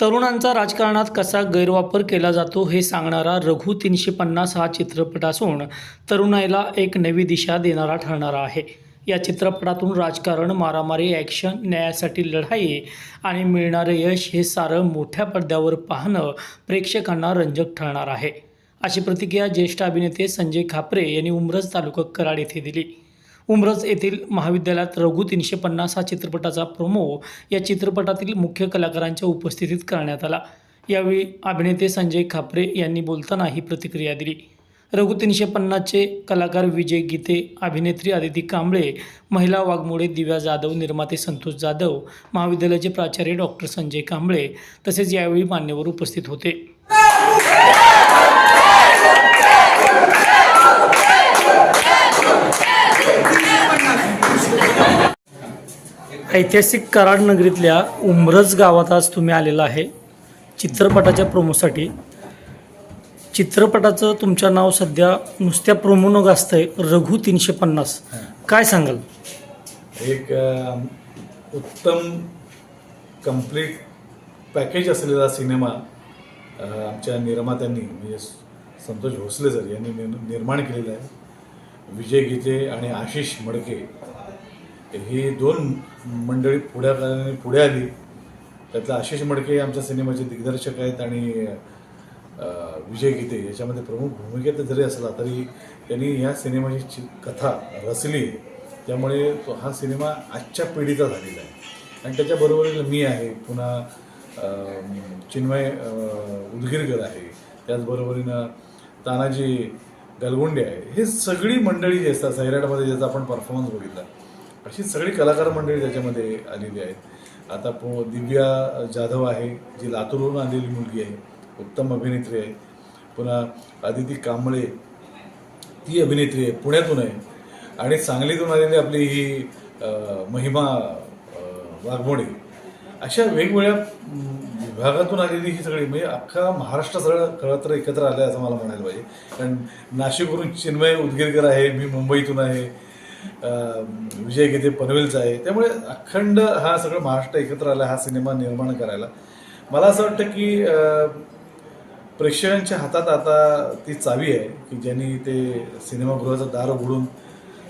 तरुणांचा राजकारणात कसा गैरवापर केला जातो हे सांगणारा रघु तीनशे पन्नास हा चित्रपट असून तरुणाईला एक नवी दिशा देणारा ठरणारा आहे. या चित्रपटातून राजकारण मारामारी ॲक्शन न्यायासाठी लढाई आणि मिळणारे यश हे सारं मोठ्या पडद्यावर पाहणं प्रेक्षकांना रंजक ठरणार आहे. अशी प्रतिक्रिया ज्येष्ठ अभिनेते संजय खापरे यांनी उमरज तालुका कराड येथे दिली. उमरज येथील महाविद्यालयात रघु तीनशे पन्नास हा चित्रपटाचा प्रोमो या चित्रपटातील मुख्य कलाकारांच्या उपस्थितीत करण्यात आला. यावेळी अभिनेते संजय खापरे यांनी बोलताना ही प्रतिक्रिया दिली. रघु तीनशे पन्नासचे कलाकार विजय गीते अभिनेत्री आदिती कांबळे महिला वाघमोडे दिव्या जाधव निर्माते संतोष जाधव महाविद्यालयाचे प्राचार्य डॉक्टर संजय कांबळे तसेच यावेळी मान्यवर उपस्थित होते. ऐतिहासिक कराड नगरीतल्या उमरज गावात आज तुम्ही आलेला आहे. चित्रपटाच्या प्रोमोसाठी चित्रपटाचं तुमचं नाव सध्या नुसत्या प्रोमोनं गाजतंय रघु तीनशे पन्नास. काय सांगाल? एक अ, उत्तम कंप्लीट पॅकेज असलेला सिनेमा अ, आमच्या निर्मात्यांनी म्हणजे संतोष भोसले सर यांनी निर- निर्माण केलेला आहे. विजय गीते आणि आशिष मडके ही दोन मंडळी पुढ्याकाराने पुढे आली. त्यातलं आशिष मडके आमच्या सिनेमाचे दिग्दर्शक आहेत आणि विजय गीते याच्यामध्ये प्रमुख भूमिकेत जरी असला तरी त्यांनी ह्या सिनेमाची कथा रचली. त्यामुळे तो हा सिनेमा आजच्या पिढीचा झालेला आहे. आणि त्याच्याबरोबरील मी आहे पुन्हा चिन्मय उदगीरकर आहे. त्याचबरोबरीनं तानाजी गलगुंडे आहे. हे सगळी मंडळी जी असतात सैराटमध्ये ज्याचा आपण परफॉर्मन्स बघितला अशी सगळी कलाकार मंडळी त्याच्यामध्ये आलेली आहेत. आता पो दिव्या जाधव आहे जी लातूरहून आलेली मुलगी आहे उत्तम अभिनेत्री आहे. पुन्हा आदिती कांबळे ती अभिनेत्री आहे पुण्यातून आहे. आणि सांगलीतून आलेली आपली ही महिमा वाघमोडे. अशा वेगवेगळ्या विभागातून आलेली ही सगळी म्हणजे अख्खा महाराष्ट्र सगळं खरं तर एकत्र आलं आहे असं मला म्हणायला पाहिजे. कारण नाशिकवरून चिन्मय उदगीरकर आहे मी मुंबईतून आहे. विजय गीते पनवेलचा आहे त्यामुळे अखंड हा सगळं महाराष्ट्र एकत्र आला हा सिनेमा निर्माण करायला. मला असं वाटतं की प्रेक्षकांच्या हातात आता ती चावी आहे की ज्यांनी ते सिनेमागृहाचं दार उघडून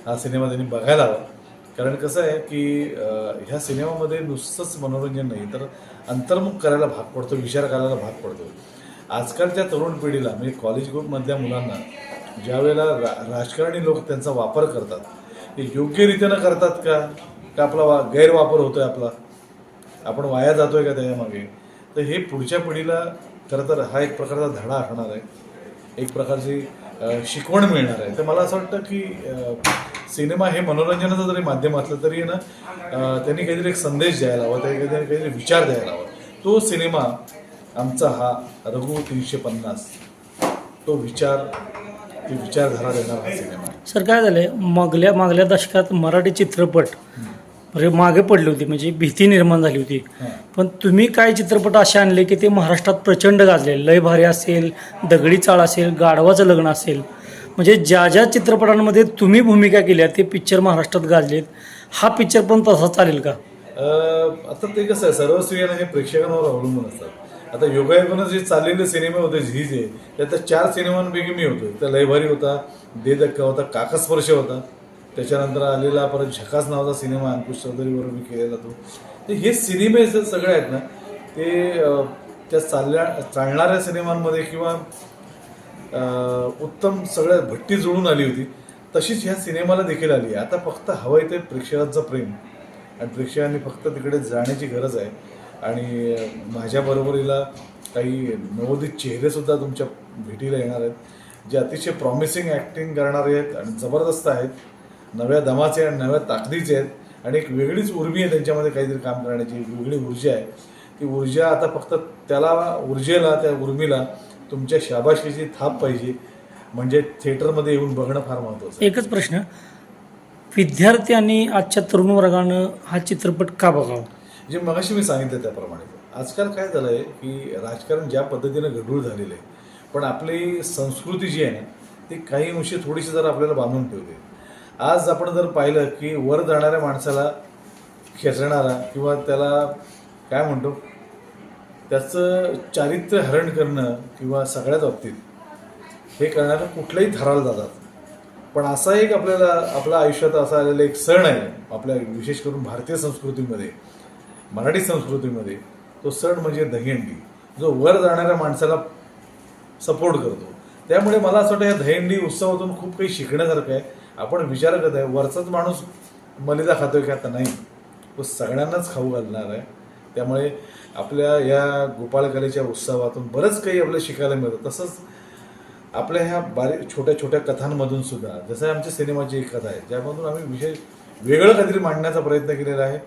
हा सिनेमा त्यांनी बघायला हवा. कारण कसं आहे की ह्या सिनेमामध्ये नुसतंच मनोरंजन नाही तर अंतर्मुख करायला भाग पडतो विचार करायला भाग पडतो. आजकालच्या तरुण पिढीला म्हणजे कॉलेज ग्रुपमधल्या मुलांना ज्या वेळेला रा राजकारणी लोक त्यांचा वापर करतात ते योग्यरीतीनं करतात का? का आपला वा गैरवापर होतोय आपला? आपण वाया जातोय का त्याच्यामागे? तर हे पुढच्या पिढीला खरं तर हा एक प्रकारचा धडा असणार आहे. एक प्रकारची शिकवण मिळणार आहे. तर मला असं वाटतं की सिनेमा हे मनोरंजनाचं जरी माध्यम असलं तरी ना त्यांनी काहीतरी एक संदेश द्यायला हवा त्यांनी काहीतरी काहीतरी विचार द्यायला हवा. तो सिनेमा आमचा हा रघु तीनशे पन्नास. तो विचार ती विचारधारा देणारा हा सिनेमा आहे. सर काय झालंय? मागल्या मागल्या दशकात मराठी चित्रपट म्हणजे मागे पडली होती म्हणजे भीती निर्माण झाली होती. हां. पण तुम्ही काय चित्रपट असे आणले की ते महाराष्ट्रात प्रचंड गाजले लय भारी असेल दगडी चाळ असेल गाढवाचं लग्न असेल. म्हणजे ज्या ज्या चित्रपटांमध्ये तुम्ही भूमिका केल्या ते पिक्चर महाराष्ट्रात गाजलेत. हा पिक्चर पण तसा चालेल का? अं, आता ते कसं आहे सर्व स्त्रियांना हे प्रेक्षकांवर अवलंबून असतात. आता योगायोगानं जे चाललेले सिनेमे होते झी जे त्यात चार सिनेमांपैकी मी होतो त्या लयभारी होता दे धक्का होता काकस्पर्श होता. त्याच्यानंतर आलेला परत झकास नावाचा सिनेमा अंकुश चौधरीवर मी केलेला तो. तर हे सिनेमे जर सगळे आहेत ना ते त्या चालल्या चालणाऱ्या सिनेमांमध्ये किंवा उत्तम सगळ्या भट्टी जुळून आली होती तशीच ह्या सिनेमाला देखील आली आता फक्त हवं आहे ते प्रेक्षकांचं प्रेम. आणि प्रेक्षकांनी फक्त तिकडे जाण्याची गरज आहे. आणि माझ्या बरोबरीला काही नवोदित चेहरेसुद्धा तुमच्या भेटीला येणार आहेत जे अतिशय प्रॉमिसिंग ॲक्टिंग करणारे आहेत आणि जबरदस्त आहेत. नव्या दमाचे आणि नव्या ताकदीचे आहेत आणि एक वेगळीच उर्मी आहे त्यांच्यामध्ये काहीतरी काम करण्याची एक वेगळी ऊर्जा आहे. ती ऊर्जा आता फक्त त्याला ऊर्जेला त्या उर्मीला तुमच्या शाबाशीची थाप पाहिजे. म्हणजे थिएटरमध्ये येऊन बघणं फार महत्त्वाचं एकच प्रश्न. विद्यार्थी आणि आजच्या तरुण वर्गानं हा चित्रपट का बघावा? जे मगाशी मी सांगितलं त्याप्रमाणे. आजकाल काय झालं आहे की राजकारण ज्या पद्धतीनं गढूळ झालेलं आहे पण आपली संस्कृती जी आहे ना ती काही अंशी थोडीशी जर आपल्याला बांधून ठेवते आज आपण जर पाहिलं की वर जाणाऱ्या माणसाला खेचणारा किंवा त्याला काय म्हणतो त्याचं चारित्र्य हरण करणं किंवा सगळ्याच बाबतीत हे करणारं कुठल्याही थराला जातात. पण असा एक आपल्याला आपल्या आयुष्यात असा आलेला एक सण आहे आपल्या विशेष करून भारतीय संस्कृतीमध्ये मराठी संस्कृतीमध्ये तो सण म्हणजे दहीहंडी जो वर जाणाऱ्या माणसाला सपोर्ट करतो. त्यामुळे मला असं वाटतं या दहीहंडी उत्सवातून खूप काही शिकण्यासारखं आहे. आपण विचार करत आहे वरचाच माणूस मलिदा खातोय की आता नाही? तो सगळ्यांनाच खाऊ घालणार आहे. त्यामुळे आपल्या या गोपाळकलेच्या उत्सवातून बरंच काही आपल्याला शिकायला मिळतं. तसंच आपल्या ह्या बारीक छोट्या छोट्या कथांमधून सुद्धा जसं आमच्या सिनेमाची एक कथा आहे ज्यामधून आम्ही विशेष वेगळं काहीतरी मांडण्याचा प्रयत्न केलेला आहे.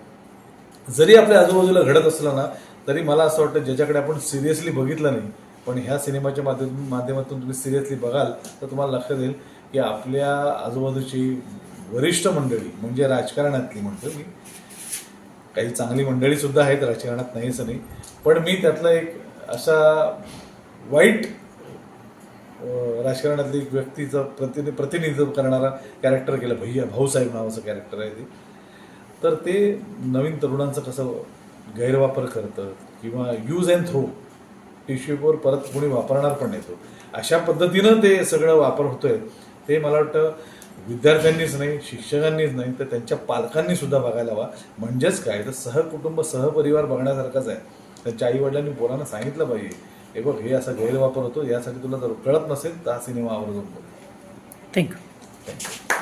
जरी आपल्या आजूबाजूला घडत असलं ना तरी मला असं वाटतं ज्याच्याकडे आपण सिरियसली बघितलं नाही पण ह्या सिनेमाच्या माध्यम माध्यमातून तुम्ही सिरियसली बघाल तर तुम्हाला लक्षात येईल की आपल्या आजूबाजूची वरिष्ठ मंडळी म्हणजे राजकारणातली म्हणतो मी काही चांगली मंडळीसुद्धा आहेत राजकारणात नाही असं नाही पण मी त्यातला एक असा वाईट राजकारणातली एक व्यक्तीचं प्रतिनि प्रतिनिधित्व करणारा कॅरेक्टर केलं भैया भाऊसाहेब नावाचं कॅरेक्टर आहे ते. तर ते नवीन तरुणांचं कसं गैरवापर करतं किंवा use and throw tissue paper परत कोणी वापरणार पण नाही तो. अशा पद्धतीनं ते सगळं वापर होतोय. ते मला वाटतं विद्यार्थ्यांनीच नाही शिक्षकांनीच नाही तर त्यांच्या पालकांनी सुद्धा बघायला हवा. म्हणजेच काय? तर सहकुटुंब सहपरिवार बघण्यासारखंच आहे. त्यांच्या आईवडिलांनी पोरांना सांगितलं पाहिजे. हे बघ हे असा गैरवापर होतो यासाठी तुला जर कळत नसेल तर हा सिनेमा आवर्जून थँक्यू थँक्यू